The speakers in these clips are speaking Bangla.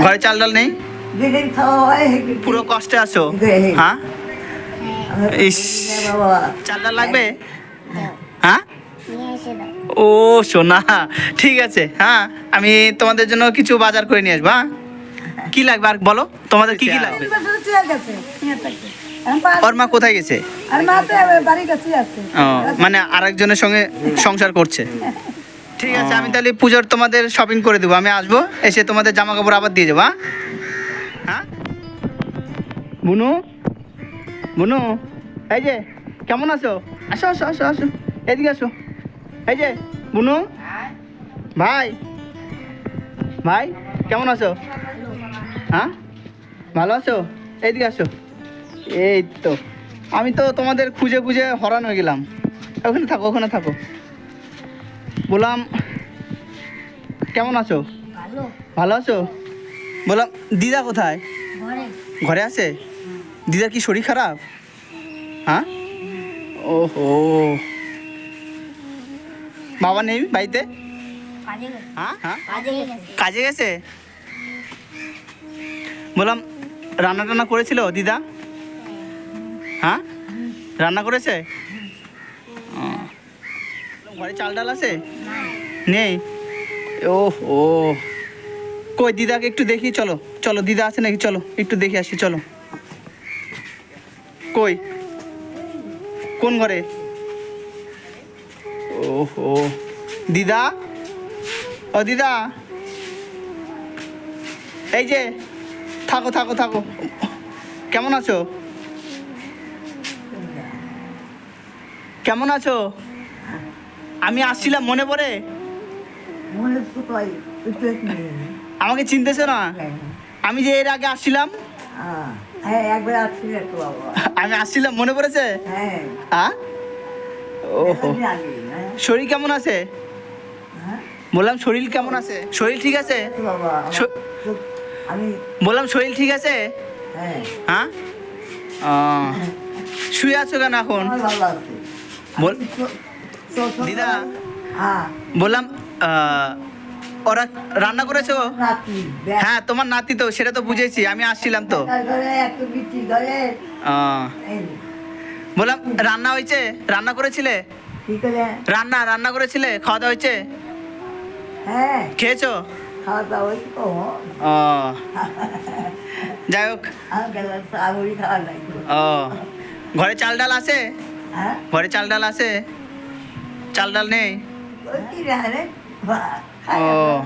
ঘরে চাল ডাল নেই? খাওয়া হয় পুরো কষ্টে আছো? হ্যাঁ। ইস। চাল ডাল লাগবে? হ্যাঁ? ও সোনা ঠিক আছে হ্যাঁ আমি তোমাদের জন্য কিছু বাজার করে নিয়ে আসব হ্যাঁ? কি লাগবে আর বলো তোমাদের কি কি লাগবে? এখন পাঁচ- ওর মা কোথায় গেছে? মানে আরেকজনের সঙ্গে সংসার করছে? ঠিক আছে, আমি তাহলে পুজোর তোমাদের শপিং করে দেবো। আমি আসব, এসে তোমাদের জামা কাপড় আবার দিয়ে যাব হ্যাঁ? হ্যাঁ? বুনু? বুনু? এই যে, কেমন আছো? আসো আসো আসো আসো, এদিকে আসো। এই যে, বুনু? ভাই? ভাই, কেমন আছো? হ্যাঁ? ভালো আছো? এইদিকে আসো। এই তো, আমি তো তোমাদের খুঁজে খুঁজে হরান হয়ে গেলাম। ওখানে থাকো ওখানে থাকো। বললাম কেমন আছো? ভালো। আছো? বললাম দিদা কোথায়? ঘরে। আছে? দিদার কি শরীর খারাপ? হ্যাঁ? ও ওহো। বাবা নেই বাড়িতে? কাজে গেছে। হ্যাঁ? হ্যাঁ? কাজে গেছে? বললাম রান্না টান্না করেছিল দিদা? হ্যাঁ? রান্না করেছে। ঘরে চাল ডাল আছে? নেই? ও ও। কই, দিদাকে একটু দেখি, চলো। চলো, দিদা আছে নাকি? চলো, একটু দেখে আসি, চলো। কই? কোন ঘরে? ও। দিদা? ও, দিদা। এই যে, থাকো থাকো থাকো। কেমন আছো? কেমন আছো? আমি আসছিলাম মনে পড়ে। আমাকে চিনতেছে না? হ্যাঁ। আমি যে এর আগে আসছিলাম? হ্যাঁ আমি আসছিলাম মনে পড়েছে? হ্যাঁ। ওহো। শরীর কেমন আছে? বললাম শরীর কেমন আছে? শরীর ঠিক আছে? বললাম শরীর ঠিক আছে? হ্যাঁ। শুয়ে আছো কেন এখন? বল দিদা। বললাম ওরা রান্না করেছ হ্যাঁ তোমার নাতি তো সেটা তো বুঝেছি আমি আসছিলাম তো। বললাম রান্না হয়েছে? রান্না করেছিলে? রান্না রান্না করেছিলে? খাওয়া দাওয়া হয়েছে? হ্যাঁ। খেয়েছো? যাই হোক। ঘরে চাল ডাল আছে? হ্যাঁ। ঘরে চাল ডাল আছে? চাল ডাল নেই? ও।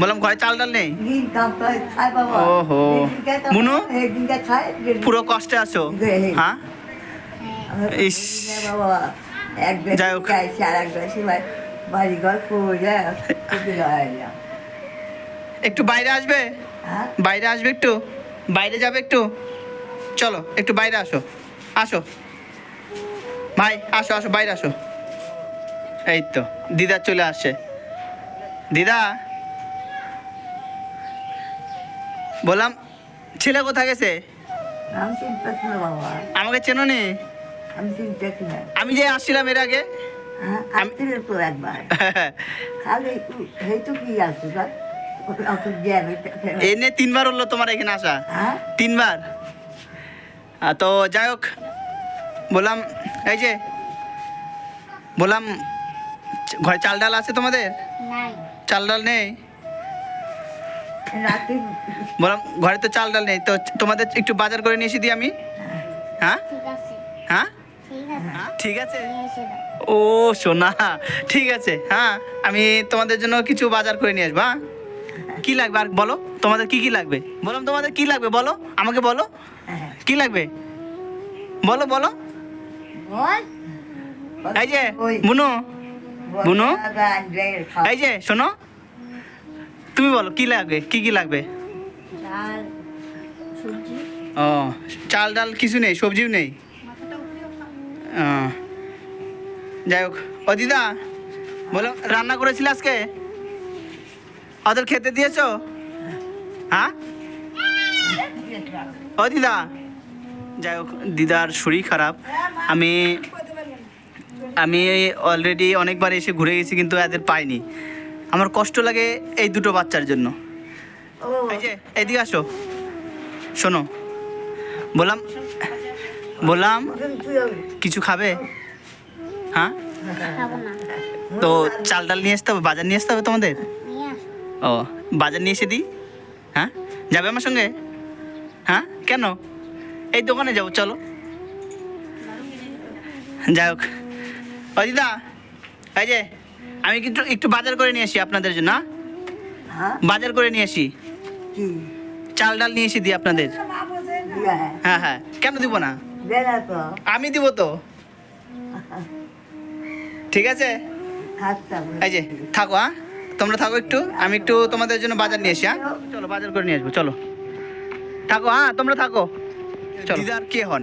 বললাম, ঘরে চাল ডাল নেই? ওহো। মুনু? পুরো কষ্টে আছো? হ্যাঁ? ইস। যাই হোক। একটু বাইরে আসবে? বাইরে আসবে একটু? বাইরে যাবে একটু? চলো, একটু বাইরে আসো। আসো। ভাই, আসো আসো, বাইরে আসো। এই তো দিদা চলে আসছে দিদা? বললাম ছেলে কোথায় গেছে? আমাকে চেনো নি। আমি যে আসছিলাম এর আগে। হ্যাঁ নিয়ে তিনবার হলো তোমার এখানে আসা? হ্যাঁ? তিনবার? তো যাই হোক বললাম এই যে বললাম ঘরে চাল ডাল আছে তোমাদের? চাল ডাল নেই? বললাম ঘরে তো চাল ডাল নেই তো তোমাদের একটু বাজার করে নিয়ে এসে দিই আমি। হ্যাঁ? হ্যাঁ? ঠিক আছে। হ্যাঁ ও সোনা ঠিক আছে। হ্যাঁ আমি তোমাদের জন্য কিছু বাজার করে নিয়ে আসব হ্যাঁ? কি লাগবে আর বলো তোমাদের কি কি লাগবে? বললাম তোমাদের কি লাগবে বলো আমাকে বলো। কি লাগবে? বলো বলো। এই যে বুনু বুনু? এই যে শোনো। তুমি বলো কি লাগবে? কি কি লাগবে? ও চাল ডাল কিছু নেই সবজিও নেই? যাই হোক। ও দিদা বলো রান্না করেছিল আজকে? ওদের খেতে দিয়েছ? হ্যাঁ? ও দিদা। যাই হোক দিদার শরীর খারাপ। আমি আমি অলরেডি অনেকবার এসে ঘুরে গেছি কিন্তু এদের পাইনি। আমার কষ্ট লাগে এই দুটো বাচ্চার জন্য। ও। এই যে এদিকে আসো। শোনো। বললাম বললাম কিছু খাবে? হ্যাঁ? তো চাল ডাল নিয়ে আসতে হবে বাজার নিয়ে আসতে হবে তোমাদের? ও বাজার নিয়ে এসে দিই? হ্যাঁ? যাবে আমার সঙ্গে? হ্যাঁ? কেন? এই দোকানে যাব চলো। যাই হোক। ও দিদা এই যে আমি কিন্তু একটু বাজার করে নিয়ে আসি আপনাদের জন্য হ্যাঁ? বাজার করে নিয়ে আসি। চাল ডাল নিয়ে এসে দিই আপনাদের। হ্যাঁ হ্যাঁ হ্যাঁ। কেন দিব না? আমি দিব তো। ঠিক আছে? আচ্ছা এই যে থাকো হ্যাঁ তোমরা থাকো একটু আমি একটু তোমাদের জন্য বাজার নিয়ে আসি হ্যাঁ চলো বাজার করে নিয়ে আসব চলো। থাকো হ্যাঁ তোমরা থাকো। চলো। দিদার কে হন?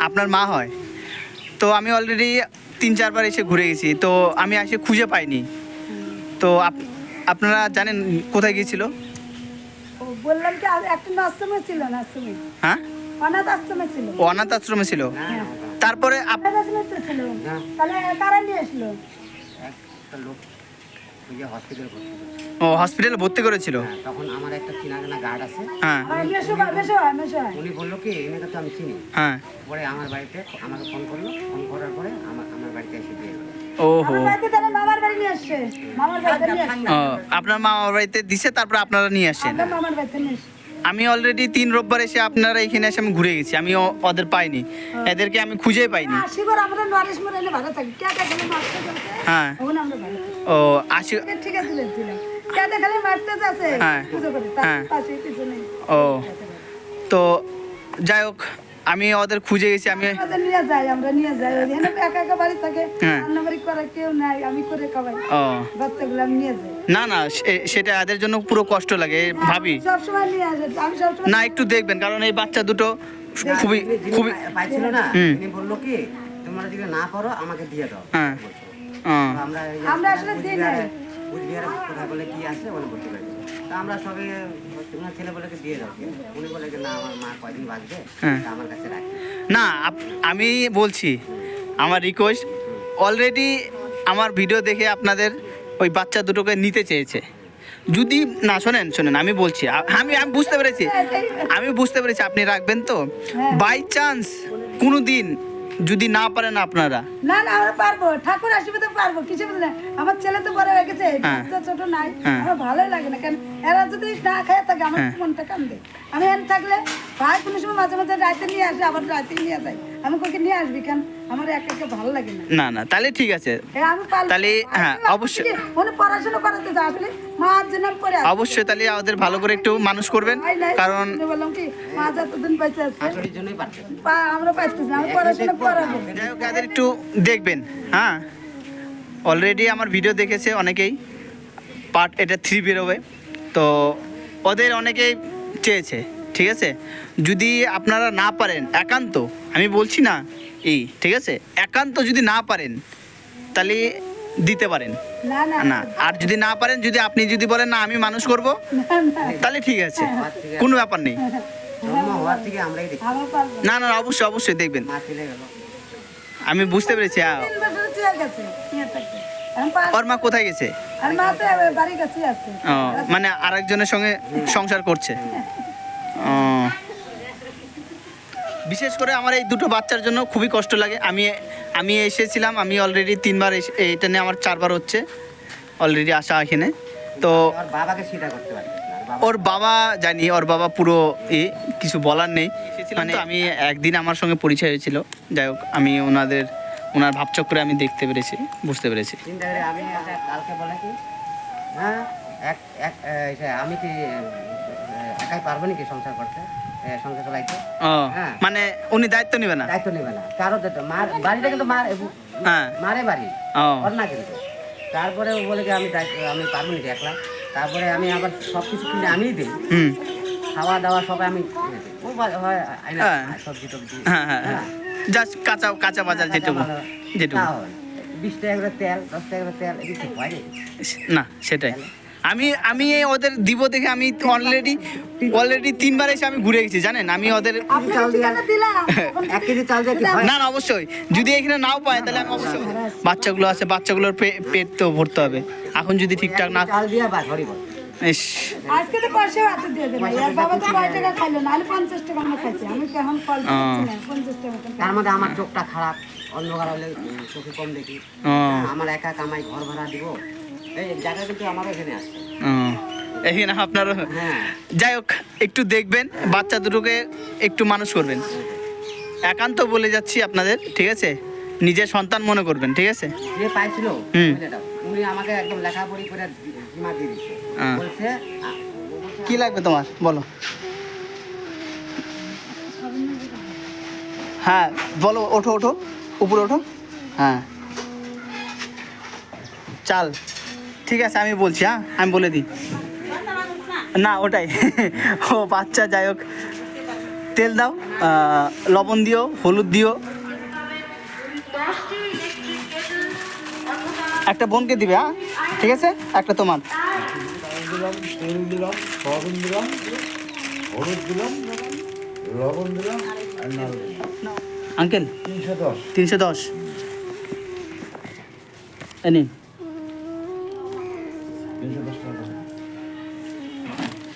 আপনার মা হয়। তো আমি অলরেডি তিন চারবার এসে ঘুরে গেছি। তো আমি এসে খুঁজে পাইনি। তো আপনারা জানেন কোথায় গিয়েছিল? বললাম কি একটা আশ্রমে ছিল না আশ্রমে? হ্যাঁ? অনাথ আশ্রমে ছিল। ও অনাথ আশ্রমে ছিল। তারপরে আপ- আশ্রমে ছিল। তাহলে কারা নিয়ে আসলো? একটা লোক। হসপিটাল ভর্তি ও হসপিটালে ভর্তি করেছিল? হ্যাঁ, তখন আমার একটা চিনা জানা গার্ড আছে। হ্যাঁ। মেশো মেশো মেশো উনি বলল কি এনেকে তো আমি চিনি। হ্যাঁ। পরে আমার বাড়িতে আমাকে ফোন করল। ফোন করার পরে আমার আমার বাড়িতে এসে দিয়ে গেলো। ওহো। তাহলে মামার বাড়ি নিয়ে আসছে। মামার বাড়িতে আপনার দিছে তারপর আপনারা নিয়ে আসেন মামার বাড়িতে নিয়ে আমি অলরেডি তিন রোববার এসে আপনারা এখানে এসে আমি ঘুরে গেছি। আমি ওদের পাইনি। এদেরকে আমি খুঁজে পাইনি। হ্যাঁ থাকি। ও আশি হ্যাঁ। হ্যাঁ। ও। তো যাই হোক আমি ওদের খুঁজে গেছি আমি নিয়ে যাই আমরা নিয়ে যাই। একা একা বাড়ি থাকে হ্যাঁ। রান্নাবাড়ি করার কেউ নাই আমি করে খাওয়াই। ও। বাচ্চাগুলো আমি নিয়ে যাই। না না সেটা এদের জন্য পুরো কষ্ট লাগে ভাবি। সবসময় নিয়ে আসে আমি সবসময় না একটু দেখবেন কারণ এই বাচ্চা দুটো খুবই খুবই পাইছিল না। বলল কি তোমরা যদি না পারো আমাকে দিয়ে দাও। হ্যাঁ। আমরা আমরা আসলে দিই কুচবিহারে কোথায় বলে কি আছে বলে করে দিলো। তা আমরা সবাই তোমার ছেলে বলে দিয়ে দাও উনি বলে যে না আমার মা কয়দিন বাঁচবে? হ্যাঁ। আমার কাছে রাখি। না আমি বলছি আমার রিকোয়েস্ট অলরেডি আমার ভিডিও দেখে আপনাদের ওই বাচ্চা দুটোকে নিতে চেয়েছে। যদি না শোনেন শোনেন আমি বলছি আমি আমি বুঝতে পেরেছি আমি বুঝতে পেরেছি আপনি রাখবেন তো? বাই চান্স কোনো দিন যদি না পারেন আপনারা না না আমরা পারব ঠাকুর আসবে তো পারব কিছু বলে না আমার ছেলে তো বড় হয়ে গেছে হ্যাঁ। ছোট নাই হ্যাঁ। আমার ভালো লাগে না কারণ এরা যদি না খায় থাকে আমার হ্যাঁ। মনটা কান্দে আমি এখানে থাকলে ভাই কোনো সময় মাঝে মাঝে রাতে নিয়ে আসে আবার রাতে নিয়ে যাই আমি ওকে নিয়ে আসবি কেন? আমার একা একা ভালো লাগে না। না না তাহলে ঠিক আছে। তাহলে, হ্যাঁ, অবশ্যই। কি, পড়াশোনা করাতে তো আসলে মার জন্য করে অবশ্যই তাহলে ওদের ভালো করে একটু মানুষ করবেন। কারণ আমি বললাম কি মা যতদিন বেঁচে আছে শাশুড়ির জন্যই পারছে। পা- আমরা পাইতেছি না পড়াশোনা করাবো। যাই হোক এদের একটু দেখবেন হ্যাঁ। অলরেডি আমার ভিডিও দেখেছে অনেকেই পার্ট এটা থ্রি বেরোবে। তো ওদের অনেকেই চেয়েছে ঠিক আছে? যদি আপনারা না পারেন একান্ত আমি বলছি না এই ঠিক আছে? একান্ত যদি না পারেন তাহলে দিতে পারেন। না আর যদি না পারেন যদি আপনি যদি বলেন না আমি মানুষ করব তাহলে ঠিক আছে কোনো ব্যাপার নেই। না না অবশ্যই অবশ্যই দেখবেন। আমি বুঝতে পেরেছি ওর মা কোথায় গেছে? মানে আরেকজনের সঙ্গে সংসার করছে। ও বিশেষ করে আমার এই দুটো বাচ্চার জন্য খুবই কষ্ট লাগে। আমি আমি এসেছিলাম আমি অলরেডি তিনবার এসে- এটা নিয়ে আমার চারবার হচ্ছে অলরেডি আসা এখানে। তো ওর বাবাকে করতে পারছে না আর বাবা ওর বাবা জানি ওর বাবা পুরো এ কিছু বলার নেই। মানে আমি একদিন আমার সঙ্গে পরিচয় হয়েছিল। যাই হোক আমি ওনাদের ওনার ভাবচক্রে আমি দেখতে পেরেছি বুঝতে পেরেছি। আমি কি হ্যাঁ আমি কি একাই পারব নাকি সংসার করতে? সংসার চালাইতে হ্যাঁ। মানে উনি দায়িত্ব নেবে না? দায়িত্ব নেবে না। কারও দায়িত্ব মার বাড়িটা কিন্তু মার হ্যাঁ। মারে বাড়ি। ওর না কিন্তু। তারপরে ও বলে কি আমি দায়িত্ব আমি পারব নাকি একলা। তারপরে আমি আবার সব কিছু কিনে আমিই দিই। খাওয়া দাওয়া সব আমি ও হয়। সবজি টবজি। জাস্ট কাঁচা কাঁচা বাজার যেটুকু যেটুকু। বিশ টাকা করে তেল দশ টাকা করে তেল এদিকে হয় না সেটাই। আমি আমি এই ওদের দিব দেখে আমি অলরেডি অলরেডি তিনবার এসে আমি ঘুরে গেছি জানেন? আমি ওদের না না অবশ্যই। যদি এখানে নাও পায় তাহলে আমি অবশ্যই বাচ্চাগুলো আছে বাচ্চাগুলোর পে- পেট তো ভরতে হবে। এখন যদি ঠিকঠাক না চাল দিয়া বা ঘরি বল ইস। আজকে তো পয়সা হাতে দিয়ে দেবে। আর বাবা তো কয় টাকা খাইলো? নাহলে পঞ্চাশ টাকা আমরা খাইছি। আমি কেমন কল পঞ্চাশ টাকা তার মধ্যে আমার চোখটা খারাপ অন্ধকার হলে চোখে কম দেখি। আমার একা কামাই ঘর ভাড়া দিব। এখানে আপনারও হ্যাঁ। যাই হোক একটু দেখবেন বাচ্চা দুটোকে একটু মানুষ করবেন। একান্ত বলে যাচ্ছি আপনাদের ঠিক আছে? নিজের সন্তান মনে করবেন ঠিক আছে? যে পাইছিল উনি আমাকে একদম লেখাপড়ি করে জিমা দিয়ে দিচ্ছে। বলছে কি লাগবে তোমার? বলো। হ্যাঁ বলো ওঠো ওঠো। উপরে ওঠো। হ্যাঁ। চাল। ঠিক আছে আমি বলছি হ্যাঁ? আমি বলে দিই। না ওটাই। ও বাচ্চা যাই হোক। তেল দাও লবণ দিও হলুদ দিও। একটা বোনকে দিবে হ্যাঁ? ঠিক আছে? একটা তোমার। দিলাম তেল দিলাম সয়াবিন দিলাম হলুদ দিলাম লবণ দিলাম আর নাল দিলাম আঙ্কেল তিনশো দশ। তিনশো দশ। নিন।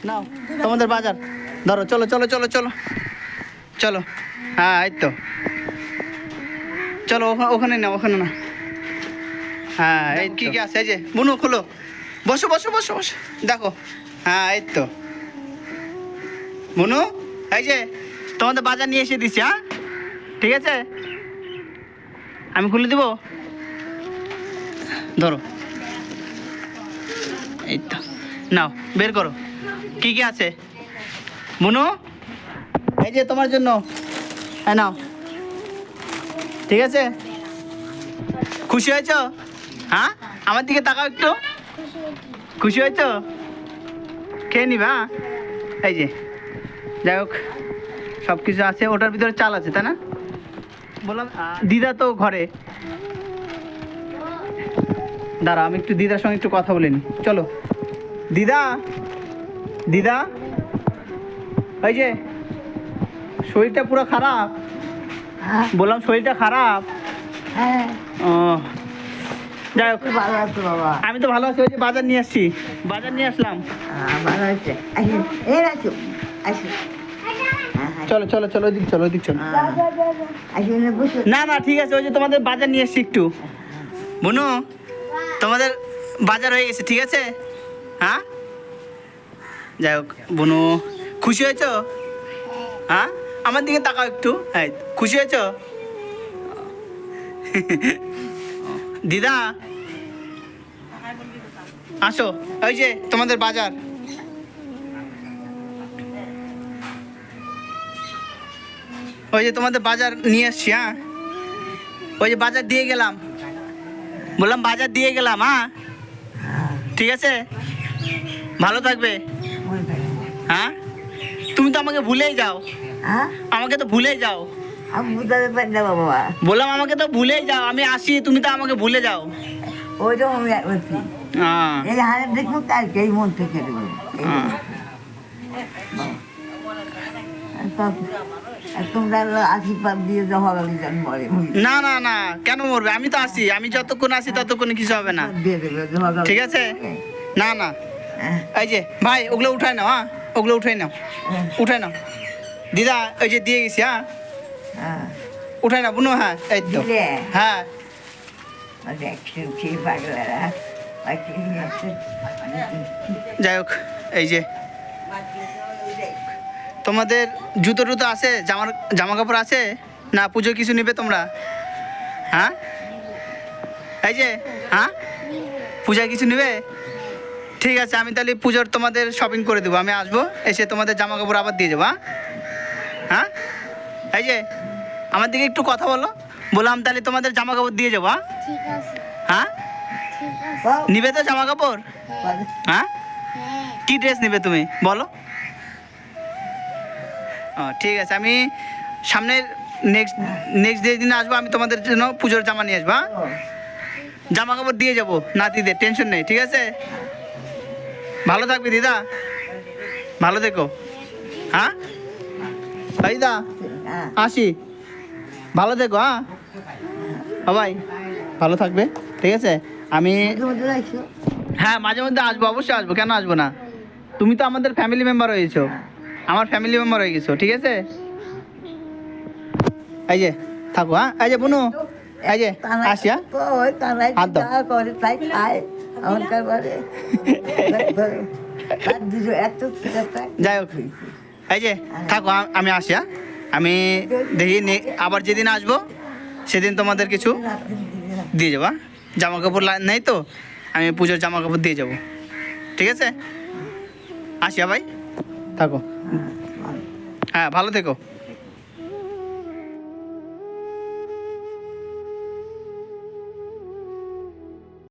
নাও, তোমাদের বাজার। ধরো, চলো চলো চলো চলো। চলো। হ্যাঁ এই তো। চলো, ওখা- ওখানে না ওখানে না হ্যাঁ এই কি কি আছে? এই যে, বুনু, খোলো। বসো বসো বসো বসো। দেখো। হ্যাঁ এই তো। বুনু, এই যে, তোমাদের বাজার নিয়ে এসে দিচ্ছি হ্যাঁ? ঠিক আছে? আমি খুলে দিব? ধরো। এই নাও, বের করো। কি কি আছে? বুনু এই যে তোমার জন্য। হ্যাঁ নাও। ঠিক আছে? খুশি হয়েছো? হ্যাঁ? আমার দিকে তাকাও একটু। খুশি হয়েছো? খেয়ে নিবা হ্যাঁ? এই যে, যাই হোক সব কিছু আছে, ওটার ভিতরে চাল আছে, তাই না? বললাম দিদা তো ঘরে। দাঁড়া আমি একটু দিদার সঙ্গে একটু কথা বলে নিই চলো। দিদা? দিদা? ওই যে শরীরটা পুরো খারাপ। হ্যাঁ। বললাম শরীরটা খারাপ। হ্যাঁ। ও যাই হোক। ভালো আছো বাবা? আমি তো ভালো আছি ওই যে বাজার নিয়ে আসছি। বাজার নিয়ে আসলাম। হ্যাঁ, ভালো আছে। চলো চলো চলো ওইদিক চলো ওইদিক চলো। না না ঠিক আছে ওই যে তোমাদের বাজার নিয়ে এসছি একটু। বুনু? তোমাদের বাজার হয়ে গেছে, ঠিক আছে? হ্যাঁ? যাই হোক, বনু, খুশি হয়েছো? হ্যাঁ? আমার দিকে তাকাও একটু। হ্যাঁ খুশি হয়েছো? দিদা, আসো ওই যে তোমাদের বাজার। ওই যে তোমাদের বাজার নিয়ে এসছি হ্যাঁ? ওই যে বাজার দিয়ে গেলাম। বললাম বাজার দিয়ে গেলাম হ্যাঁ ঠিক আছে ভালো থাকবে। হ্যাঁ তুমি তো আমাকে ভুলেই যাও। হ্যাঁ আমাকে তো ভুলেই যাও। বললাম আমাকে তো ভুলেই যাও আমি আসি তুমি তো আমাকে ভুলে যাও। মন থেকে তোমরা আশীর্বাদ দিয়ে মরে। না না না কেন মরবে? আমি তো আসি আমি যতক্ষণ আসি ততক্ষণ কিছু হবে না। দিয়ে দেবে ঠিক আছে? না না। এই যে ভাই ওগুলো উঠাই নাও হ্যাঁ? ওগুলো উঠাই নাও উঠাই নাও। দিদা ওই যে দিয়ে গেছি হ্যাঁ? হ্যাঁ। উঠাই না বুনো হ্যাঁ এই তো। হ্যাঁ। আছে যাই হোক এই যে। তোমাদের জুতো টুতো আছে জামার জামা কাপড় আছে? না পুজো কিছু নেবে তোমরা? হ্যাঁ? এই যে হ্যাঁ? পূজা কিছু নেবে? ঠিক আছে আমি তাহলে পুজোর তোমাদের শপিং করে দেবো। আমি আসব এসে তোমাদের জামা কাপড় আবার দিয়ে যাব হ্যাঁ? হ্যাঁ? এই যে আমার দিকে একটু কথা বলো। বললাম তাহলে তোমাদের জামা কাপড় দিয়ে যাব হ্যাঁ? হ্যাঁ? নিবে তো জামা কাপড় হ্যাঁ। হ্যাঁ? কি ড্রেস নেবে তুমি? বলো। ঠিক আছে আমি সামনের নেক্সট নেক্সট ডে দিন আসব আমি তোমাদের জন্য পুজোর জামা নিয়ে আসব হ্যাঁ? জামা কাপড় দিয়ে যাব নাতিদের টেনশন নেই ঠিক আছে? ভালো থাকবে দিদা? ভালো থেকো হ্যাঁ? এই দা হ্যাঁ। আসি। ভালো থেকো হ্যাঁ? সবাই ভালো থাকবে ঠিক আছে? আমি হ্যাঁ মাঝে মধ্যে আসব অবশ্যই আসব কেন আসব না? তুমি তো আমাদের ফ্যামিলি মেম্বার হয়েছো। আমার ফ্যামিলি মেম্বার হয়ে গেছো ঠিক আছে? এই যে থাকো হ্যাঁ? এই যে বুনু এই যে আসি হ্যাঁ? হাত দাও। যাই হোক এই যে থাকো আমি আসি হ্যাঁ? আমি দেখি আবার যেদিন আসব সেদিন তোমাদের কিছু দিয়ে যাব হ্যাঁ? জামা কাপড় নেই তো আমি পুজোর জামা কাপড় দিয়ে যাব ঠিক আছে? আসিয়া ভাই? থাকো। হ্যাঁ ভালো থেকো।